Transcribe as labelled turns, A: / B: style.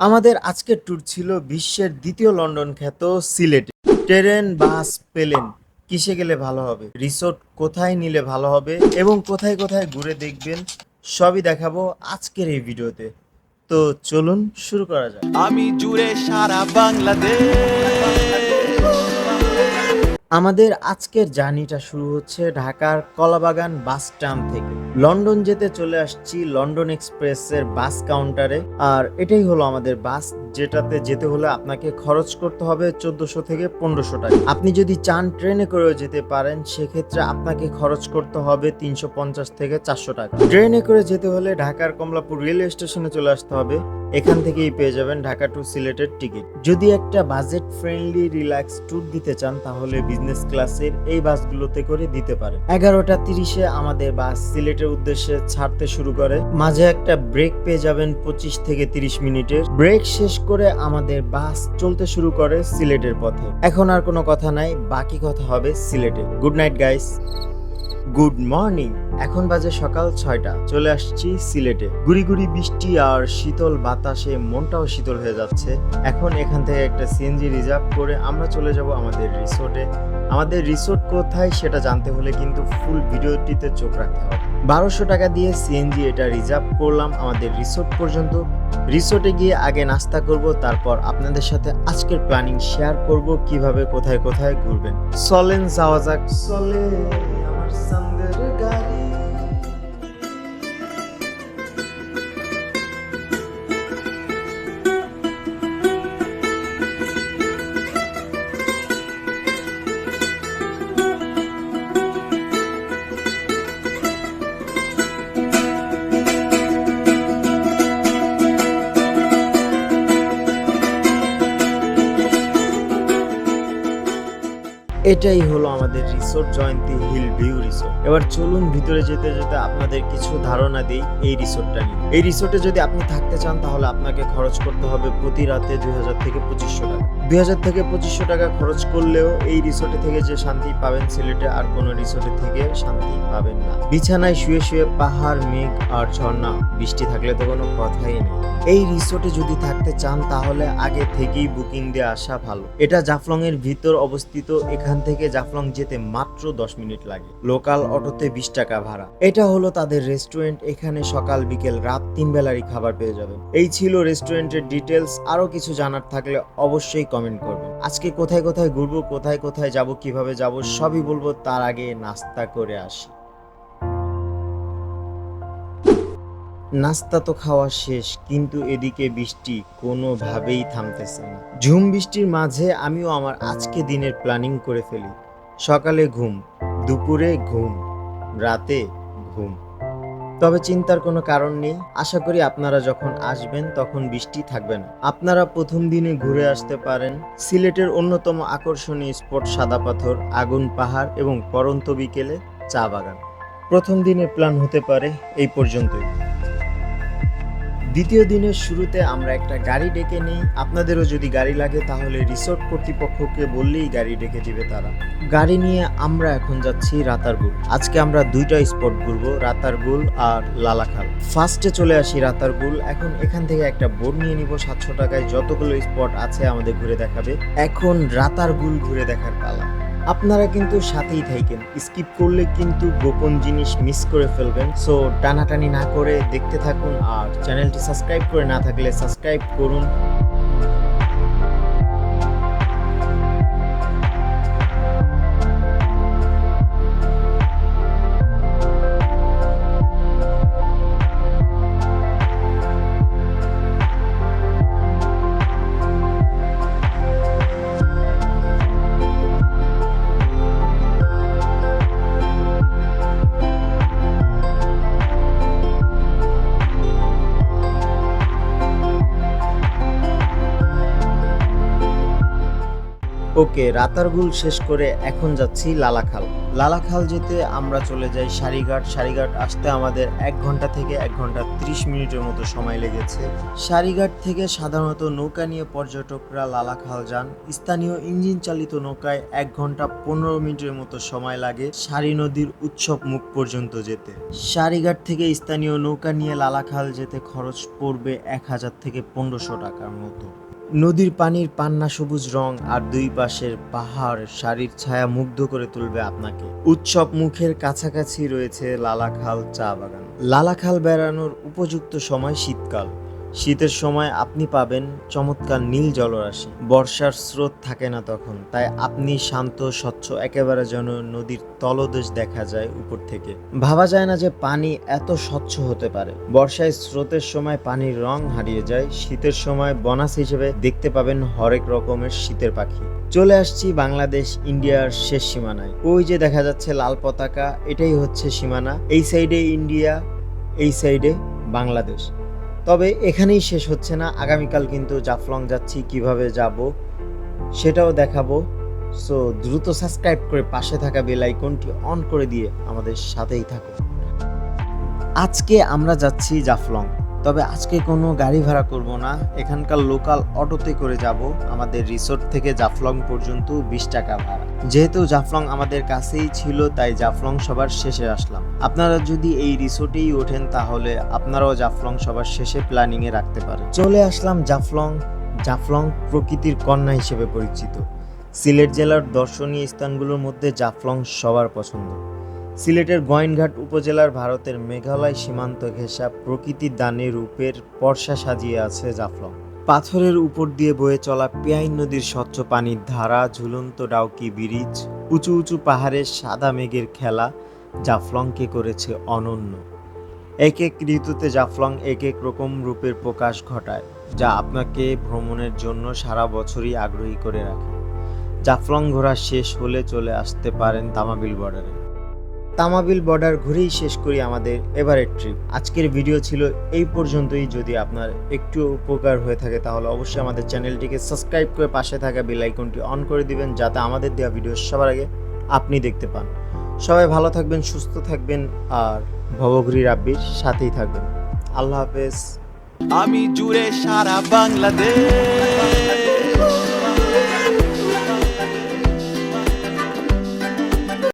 A: আমাদের আজকের ট্যুর ছিল বিশ্বের দ্বিতীয় লন্ডন খ্যাত সিলেটে। ট্রেন বাস প্লেন কিসে গেলে ভালো হবে? রিসোর্ট কোথায় নিলে ভালো হবে? এবং কোথায় কোথায় ঘুরে দেখবেন? সবই দেখাবো আজকের এই ভিডিওতে। তো চলুন শুরু করা যাক।
B: আমি জুড়ে সারা বাংলাদেশ।
A: আমাদের আজকের জার্নিটা শুরু হচ্ছে ঢাকার কলাবাগান বাস স্ট্যান্ড থেকে। লন্ডন যেতে চলে আসছি লন্ডন এক্সপ্রেসের বাস কাউন্টারে। আর এটাই হলো আমাদের বাস, যেটাতে যেতে হলে আপনাকে খরচ করতে হবে চোদ্দশো থেকে পনেরোশো টাকা। আপনি যদি চান ট্রেনে করেও যেতে পারেন, সেক্ষেত্রে আপনাকে খরচ করতে হবে তিনশো পঞ্চাশ থেকে চারশো টাকা। ট্রেনে করে যেতে হলে ঢাকার কমলাপুর রেলওয়ে স্টেশনে চলে আসতে হবে। এখান থেকেই পেয়ে যাবেন ঢাকা টু সিলেটের টিকিট। যদি একটা বাজেট ফ্রেন্ডলি রিল্যাক্স ট্যুর দিতে চান, তাহলে বিজনেস ক্লাসের এই বাসগুলোতে করে দিতে পারেন। এগারোটা তিরিশে আমাদের বাস সিলেটের উদ্দেশ্যে ছাড়তে শুরু করে। মাঝে একটা ব্রেক পেয়ে যাবেন পঁচিশ থেকে তিরিশ মিনিটের। ব্রেক শেষ করে আমাদের বাস চলতে শুরু করে সিলেটের পথে। এখন আর কোনো কথা নাই, বাকি কথা হবে সিলেটে। Good night guys good morning এখন বাজে সকাল ছয়টা। চলে আসছি সিলেটে। গুড়ি গুড়ি বৃষ্টি আর শীতল বাতাসে মনটাও শীতল হয়ে যাচ্ছে। এখন এখান থেকে একটা সিএনজি রিজার্ভ করে আমরা চলে যাব আমাদের রিসোর্টে। আমাদের রিসোর্ট কোথায় সেটা জানতে হলে কিন্তু ফুল ভিডিওটিতে চোখ রাখতে হবে। বারোশো টাকা দিয়ে সিএনজি এটা রিজার্ভ করলাম আমাদের রিসোর্ট পর্যন্ত। রিসোর্টে গিয়ে আগে নাস্তা করব, তারপর আপনাদের সাথে আজকের প্ল্যানিং শেয়ার করব, কীভাবে কোথায় কোথায় ঘুরবেন। চলেন যাওয়া যাক। চলে আমার এটাই হলো আমাদের resort Jayanti hill view resort এবার চলুন ভিতরে যেতে যেতে আপনাদের কিছু ধারণা দিই এই রিসোর্টটা নিয়ে। এই রিসোর্টে যদি আপনি থাকতে চান, তাহলে আপনাকে খরচ করতে হবে প্রতি রাতে দুই হাজার থেকে পঁচিশশো টাকা। দুই হাজার থেকে পঁচিশশো টাকা খরচ করলেও এই রিসোর্টে থেকে যে শান্তি পাবেন সিলেটে আর কোনো রিসোর্টে থেকে শান্তি পাবেন না। বিছানায় শুয়ে শুয়ে পাহাড়, মেঘ আর ঝর্ণা, বৃষ্টি থাকলে তো কোনো কথাই নেই। এই রিসোর্টে যদি থাকতে চান তাহলে আগে থেকেই বুকিং দিয়ে আসা ভালো। এটা জাফলং এর ভিতর অবস্থিত, এখান থেকে জাফলং যেতে মাত্র দশ মিনিট লাগে। লোকাল অটোতে বিশ টাকা ভাড়া। এটা হলো তাদের রেস্টুরেন্ট, এখানে সকাল, বিকেল, রাত তিন বেলারই খাবার পেয়ে যাবেন। এই ছিল রেস্টুরেন্টের ডিটেলস আরও কিছু জানার থাকলে অবশ্যই কমেন্ট করবেন আজকে কোথায় কোথায় ঘুরবো, কোথায় কোথায় যাব, কীভাবে যাব, সবই বলব, তার আগে নাস্তা করে আসি। নাস্তা তো খাওয়া শেষ, কিন্তু এদিকে বৃষ্টি কোনোভাবেই থামতেছে না। ঝুম বৃষ্টির মাঝে আমিও আমার আজকে দিনের প্ল্যানিং করে ফেলি। সকালে ঘুম, দুপুরে ঘুম, রাতে ঘুম। তবে চিন্তার কোনো কারণ নেই। আশা করি আপনারা যখন আসবেন তখন বৃষ্টি থাকবে না। আপনারা প্রথম দিনে ঘুরে আসতে পারেন। সিলেটের অন্যতম আকর্ষণীয় স্পট সাদা পাথর, আগুন পাহাড় এবং পরন্ত বিকেলে চা বাগান। প্রথম দিনের প্ল্যান হতে পারে এই পর্যন্তই। দ্বিতীয় দিনের শুরুতে আমরা একটা গাড়ি ডেকে নিই। আপনাদেরও যদি গাড়ি লাগে তাহলে রিসোর্ট কর্তৃপক্ষকে বললেই গাড়ি ডেকে দিবে তারা। গাড়ি নিয়ে আমরা এখন যাচ্ছি রাতারগুল। আজকে আমরা দুইটা স্পট ঘুরবো, রাতারগুল আর লালাখাল। ফার্স্টে চলে আসি রাতারগুল। এখন এখান থেকে একটা বোর্ড নিয়ে নিব, সাতশো টাকায়। যতগুলো স্পট আছে আমাদের ঘুরে দেখাবে। এখন রাতারগুল ঘুরে দেখার পালা। আপনারা কিন্তু সাথেই থাকেন স্কিপ করলে কিন্তু গোপন জিনিস মিস করে ফেলবেন। সো টানাটানি না করে দেখতে থাকুন আর চ্যানেলটি সাবস্ক্রাইব করে না থাকলে সাবস্ক্রাইব করুন। ওকে রাতারগুল শেষ করে এখন যাচ্ছি লালাখাল। লালাখাল যেতে আমরা চলে যাই সারিঘাট। সারিঘাট আসতে আমাদের এক ঘণ্টা থেকে এক ঘণ্টা ত্রিশ মিনিটের মতো সময় লেগেছে। সারিঘাট থেকে সাধারণত নৌকা নিয়ে পর্যটকরা লালাখাল যান। স্থানীয় ইঞ্জিন চালিত নৌকায় এক ঘণ্টা পনেরো মিনিটের মতো সময় লাগে সারি নদীর উৎসব মুখ পর্যন্ত যেতে। সারিঘাট থেকে স্থানীয় নৌকা নিয়ে লালাখাল যেতে খরচ পড়বে এক হাজার থেকে পনেরোশো টাকার মতো। নদীর পানির পান্না সবুজ রং আর দুই পাশের পাহাড় শাড়ির ছায়া মুগ্ধ করে তুলবে আপনাকে। উৎসব মুখের কাছাকাছি রয়েছে লালাখাল চা বাগান। লালাখাল বেড়ানোর উপযুক্ত সময় শীতকাল। শীতের সময় আপনি পাবেন চমৎকার নীল জলরাশি। বর্ষার স্রোত থাকে না তখন, তাই আপনি শান্ত, স্বচ্ছ, একেবারে যেন নদীর তলদেশ দেখা যায় উপর থেকে। ভাবা যায় না যে পানি এত স্বচ্ছ হতে পারে। বর্ষায় স্রোতের সময় পানির রং হারিয়ে যায়, শীতের সময় বনাস হিসেবে দেখতে পাবেন হরেক রকমের শীতের পাখি। চলে আসছি বাংলাদেশ, ইন্ডিয়ার শেষ সীমানায়। ওই যে দেখা যাচ্ছে লাল পতাকা, এটাই হচ্ছে সীমানা। এই সাইডে ইন্ডিয়া, এই সাইডে বাংলাদেশ। তবে এখানেই শেষ হচ্ছে না। আগামীকাল কিন্তু জাফলং যাচ্ছি, কীভাবে যাব সেটাও দেখাবো। সো দ্রুত সাবস্ক্রাইব করে পাশে থাকা বেল আইকনটি অন করে দিয়ে আমাদের সাথেই থাকুন। আজকে আমরা যাচ্ছি জাফলং। তবে আজকে কোনো গাড়ি ভাড়া করব না। এখানকার লোকাল অটোতে করে যাব। আমাদের রিসোর্ট থেকে জাফলং পর্যন্ত বিশ টাকা ভাড়া। যেহেতু জাফলং আমাদের কাছেই ছিল, তাই জাফলং সবার শেষে আসলাম। আপনারা যদি এই রিসোর্টেই ওঠেন, তাহলে আপনারাও জাফলং সবার শেষে প্ল্যানিংয়ে রাখতে পারেন। চলে আসলাম জাফলং। জাফলং প্রকৃতির কন্যা হিসেবে পরিচিত। সিলেট জেলার দর্শনীয় স্থানগুলোর মধ্যে জাফলং সবার পছন্দ। সিলেটের গোয়েনঘাট উপজেলার ভারতের মেঘালয় সীমান্ত ঘেঁষা প্রকৃতির দানে রূপের পর্ষা সাজিয়ে আছে জাফলং। পাথরের উপর দিয়ে বয়ে চলা পেয়াইন নদীর স্বচ্ছ পানির ধারা, ঝুলন্ত ডাউকি ব্রিজ, উঁচু উঁচু পাহাড়ের সাদা মেঘের খেলা জাফলংকে করেছে অনন্য। এক এক ঋতুতে জাফলং এক এক রকম রূপের প্রকাশ ঘটায়, যা আপনাকে ভ্রমণের জন্য সারা বছরই আগ্রহী করে রাখে। জাফলং ঘোরা শেষ হলে চলে আসতে পারেন তামাবিল বর্ডারে। তামাবিল বর্ডার ঘুরেই শেষ করি আমাদের এবারের ট্রিপ আজকের ভিডিও ছিল এই পর্যন্তই। যদি আপনার একটু উপকার হয়ে থাকে, তাহলে অবশ্যই আমাদের চ্যানেলটিকে সাবস্ক্রাইব করে পাশে থাকা বেল আইকনটি অন করে দিবেন, যাতে আমাদের দেওয়া ভিডিও সবার আগে আপনি দেখতে পান। সবাই ভালো থাকবেন, সুস্থ থাকবেন, আর ভবঘুরি রাব্বির সাথেই থাকবেন। আল্লাহ হাফেজ।
B: আমি জুড়ে সারা বাংলাদেশ।